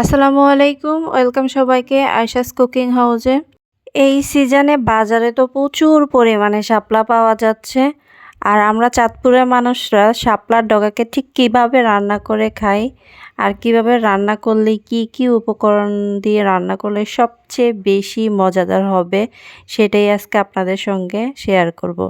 আসসালামু আলাইকুম, ওয়েলকাম সবাইকে আয়শাস কুকিং হাউসে এই সিজনে বাজারে তো প্রচুর পরিমাণে শাপলা পাওয়া যাচ্ছে, আর আমরা চাঁদপুরের মানুষরা শাপলার ডগাকে ঠিক কীভাবে রান্না করে খাই, আর কীভাবে রান্না করলে কি কি উপকরণ দিয়ে রান্না করলে সবচেয়ে বেশি মজাদার হবে, সেটাই আজকে আপনাদের সঙ্গে শেয়ার করব।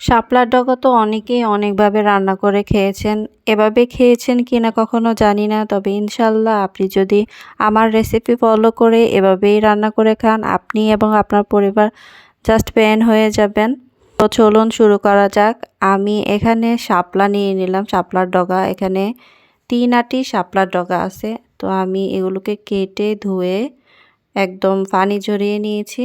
শাপলার ডগা তো অনেকেই অনেকভাবে রান্না করে খেয়েছেন। এভাবে খেয়েছেন কি না কখনো জানি না, তবে ইনশাল্লাহ আপনি যদি আমার রেসিপি ফলো করে এভাবেই রান্না করে খান, আপনি এবং আপনার পরিবার জাস্ট প্যান হয়ে যাবেন। তো চলুন শুরু করা যাক। আমি এখানে শাপলা নিয়ে নিলাম, শাপলার ডগা। এখানে তিন আটি শাপলার ডগা আছে। তো আমি এগুলোকে কেটে ধুয়ে একদম পানি ঝরিয়ে নিয়েছি।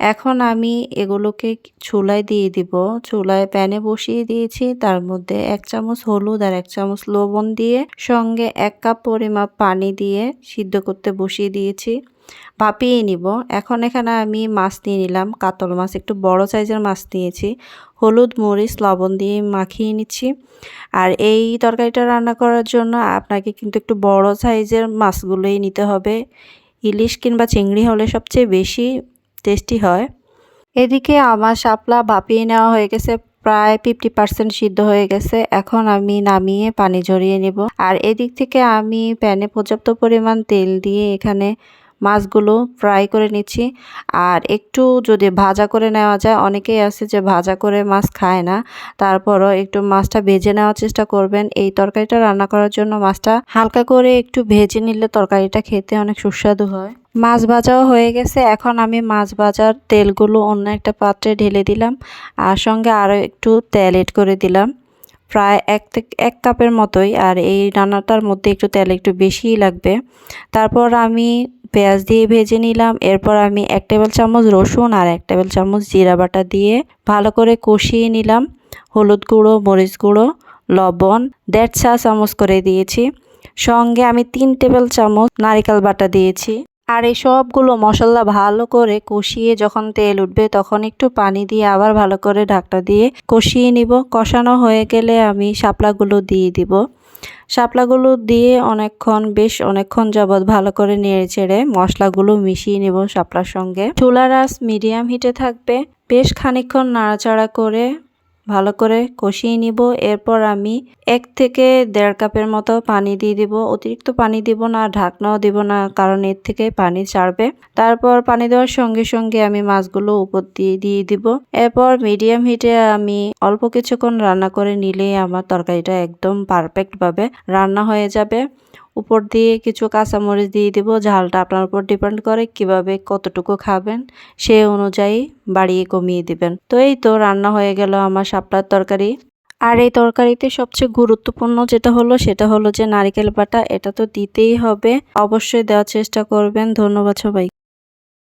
এখন আমি এগুলোকে চুলায় দিয়ে দিব। চুলায় প্যানে বসিয়ে দিয়েছি। তার মধ্যে এক চামচ হলুদ আর এক চামচ লবণ দিয়ে সঙ্গে এক কাপ পরিমাপ পানি দিয়ে সিদ্ধ করতে বসিয়ে দিয়েছি। ভাপিয়ে নিব। এখন এখানে আমি মাছ নিয়ে নিলাম। কাতল মাছ, একটু বড় সাইজের মাছ নিয়েছি। হলুদ, মরিচ, লবণ দিয়ে মাখিয়ে নিচ্ছি। আর এই তরকারিটা রান্না করার জন্য আপনাকে কিন্তু একটু বড় সাইজের মাছগুলোই নিতে হবে। ইলিশ কিংবা চিংড়ি হলে সবচেয়ে বেশি টেস্টি হয়। এদিকে আমার শাপলা ভাপিয়ে নেওয়া হয়ে গেছে, প্রায় ফিফটি পার্সেন্ট সিদ্ধ হয়ে গেছে। এখন আমি নামিয়ে পানি ঝরিয়ে নেব। আর এদিক থেকে আমি প্যানে পর্যাপ্ত পরিমাণ তেল দিয়ে এখানে মাছগুলো ফ্রাই করে নিচ্ছি। আর একটু যদি ভাজা করে নেওয়া যায়, অনেকেই আছে যে ভাজা করে মাছ খায় না, তারপরও একটু মাছটা ভেজে নেওয়ার চেষ্টা করবেন। এই তরকারিটা রান্না করার জন্য মাছটা হালকা করে একটু ভেজে নিলে তরকারিটা খেতে অনেক সুস্বাদু হয়। মাছ ভাজাও হয়ে গেছে। এখন আমি মাছ ভাজার তেলগুলো অন্য একটা পাত্রে ঢেলে দিলাম আর সঙ্গে আরও একটু তেল এড করে দিলাম। প্রায় এক এক কাপের মতোই আর এই রান্নাটার মধ্যে একটু তেল একটু বেশিই লাগবে। তারপর আমি পেঁয়াজ দিয়ে ভেজে নিলাম। এরপর আমি এক টেবিল চামচ রসুন আর এক টেবিল চামচ জিরা বাটা দিয়ে ভালো করে কষিয়ে নিলাম। হলুদ গুঁড়ো, মরিচ গুঁড়ো, লবণ দেড় চা চামচ করে দিয়েছি। সঙ্গে আমি তিন টেবিল চামচ নারিকেল বাটা দিয়েছি। আর এই সবগুলো মশলা ভালো করে কষিয়ে যখন তেল উঠবে তখন একটু পানি দিয়ে আবার ভালো করে ঢাকটা দিয়ে কষিয়ে নিব। কষানো হয়ে গেলে আমি শাপলাগুলো দিয়ে দিব। শাপলাগুলো দিয়ে অনেকক্ষণ বেশ অনেকক্ষণ যাবৎ ভালো করে নেড়ে ছেড়ে মশলাগুলো মিশিয়ে নেব শাপলার সঙ্গে। চুলার আস মিডিয়াম হিটে থাকবে। বেশ খানিকক্ষণ নাড়াচাড়া করে ভালো করে কষিয়ে নিব। এরপর আমি এক থেকে দেড় কাপের মতো পানি দিয়ে দিব। অতিরিক্ত পানি দিব না, ঢাকনাও দিব না, কারণ এর থেকে পানি ছাড়বে। তারপর পানি দেওয়ার সঙ্গে সঙ্গে আমি মাছগুলো উপর দিয়ে দিয়ে দিব। এরপর মিডিয়াম হিটে আমি অল্প কিছুক্ষণ রান্না করে নিলেই আমার তরকারিটা একদম পারফেক্টভাবে রান্না হয়ে যাবে। উপর দিয়ে কিছু কাঁচামরিচ দিয়ে দেব। ঝালটা আপনার উপর ডিপেন্ড করে কীভাবে কতটুকু খাবেন, সে অনুযায়ী বাড়িয়ে কমিয়ে দিবেন। তো এই তো রান্না হয়ে গেল আমার শাপলার তরকারি। আর এই তরকারিতে সবচেয়ে গুরুত্বপূর্ণ যেটা হলো, সেটা হলো যে নারিকেল বাটা, এটা তো দিতেই হবে। অবশ্যই দেওয়ার চেষ্টা করবেন। ধন্যবাদ সবাই